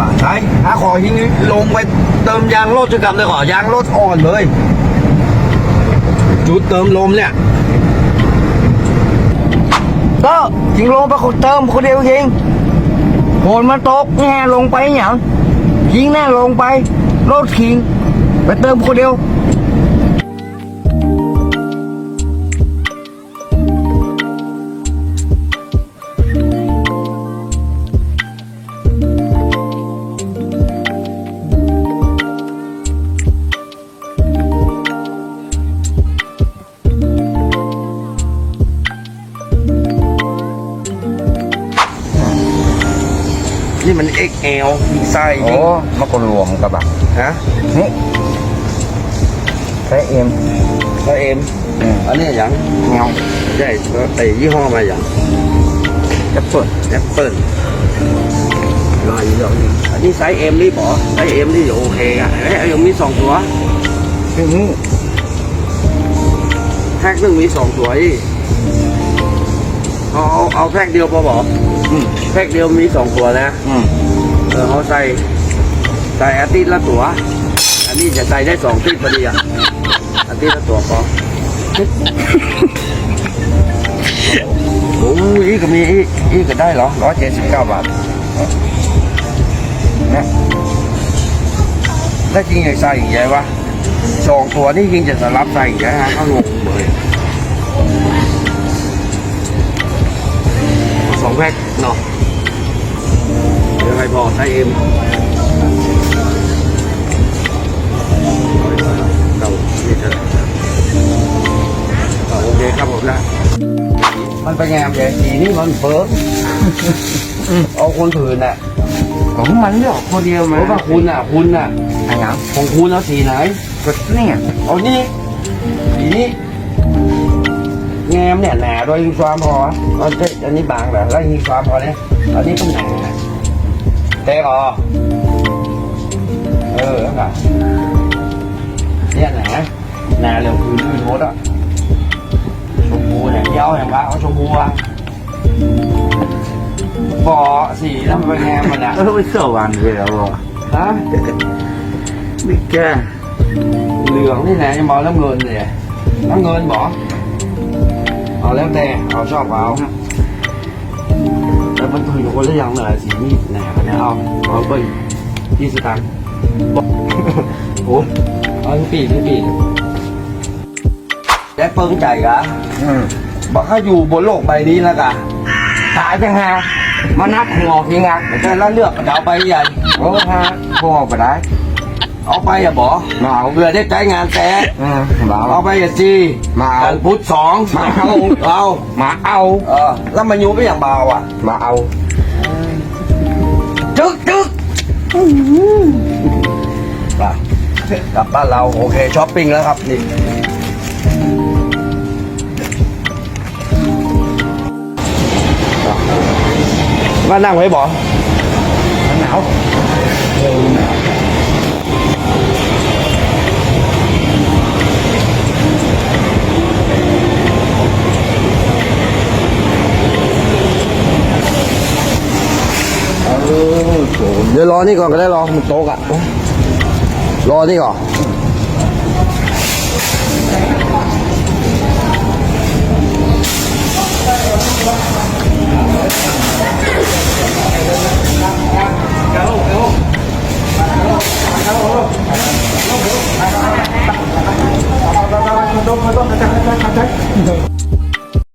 ว่าใช่ถ้าขอยิงลงไปเติมยางรถจะกลับเลยขอยางรถอ่อนเลย จุดเติมลมเนี่ย ก็ทิ้งลงไปคนเติมคนเดียวเองฝนมันตกแง่ลงไปอย่างทิ้งแน่ลงไปรถทิ้งไปเติมคนเดียว นี่มัน XL มีไส้โอ้มาคนรวมกับแบบฮะนี่ใช้เอ็มไส้เอ็มอันนี้อย่างเงาใช่ไอ้ยี่ห้อมาอย่างจะเปิดแอปเปิลลายอย่างนี้อันนี้ไซส์เอ็มนี่ปอไซส์เอ็มนี่โอเคอะเอ้ยยังมีสองตัวที่นี่แพ็คหนึ่งมีสองตัวอีก เอาเอาเอาแพ็คเดียวพอบอกอืมแพ็คเดียวมีสองตัวนะ อืมเออเขาใส่ใส่อาทิตย์ละตัว อันนี้จะใส่ได้สองทิศพอดีอะอาทิตย์ละตัวพอโอ้ยอีกก็มีอีกอีกก็ได้เหรอร้อยเจ็ดสิบเก้าบาทเนี่ยถ้าจริงจะใส่อีกใหญ่วะสองตัวนี่จริงจะสลับใส่อีกใหญ่ฮะเขางงเลย องแพ็คเนาะเดี๋ยวใครพอใส่เอ็มเรานี่เถอะอ่าโอเคครับผมนะมันไปงามใหญ่สีนี่มันเฟิร์เอาคนถือน่ะของมันเลือกคนเดียวเพมาราะว่าคุณน่ะ คุณน่ะอะไรอย่างของคุณเอาสีไหนก็เนี่ยเอานี่สีนี้ แงมเนี่ยหนาโดยยิงความพอเอาเจ๊อันนี้บางแบบแล้วยิงความพอเนี่ยอันนี้ต้องหนาเตะออกเออแล้วกันเนี่ยหนาหนาเร็วคืนคืนหมดอะชมพูเนี่ยเย้าอย่างวะเอาชมพูอะบอสีแล้วมันไปแงมมันอะเออไปเสื้อวันไปแล้วอะฮะไม่แก่เหลืองนี่แหละยังบอกน้ำเงินเนี่ยน้ำเงินบอ เอาแล้วแต่เอาชอบเอาแต่มันถือคนละอย่างเลยสีนี่แหนกันนะเอาเอาไปที่สตังค์บอกโอ้เอาทุกปีทุกปีได้เปิ้งใจกะอืมบอกถ้าอยู่บนโลกใบนี้แล้วกะตายจังฮะมานับหัวทีงักแต่ละเลือกจะเอาไปใหญ่โอ้ฮะพอไปได้ เอาไปอย่าบอกมาเอาเพื่อได้ใจงานแต่อืมมาเอาเอาไปอย่าจีมาเอากันพุทธสองมาเอาเอามาเอาเออแล้วมันอยู่ไม่อย่างเบาอะ มาเอาจึ๊กจึ๊กไปกลับบ้านเราโอเคช้อปปิ้งแล้วครับนี่มานั่งไว้บ่หนาว เดี๋ยวรอนี่ก่อนก็ได้รอมันโต๊ะอะรอนี่ก่อน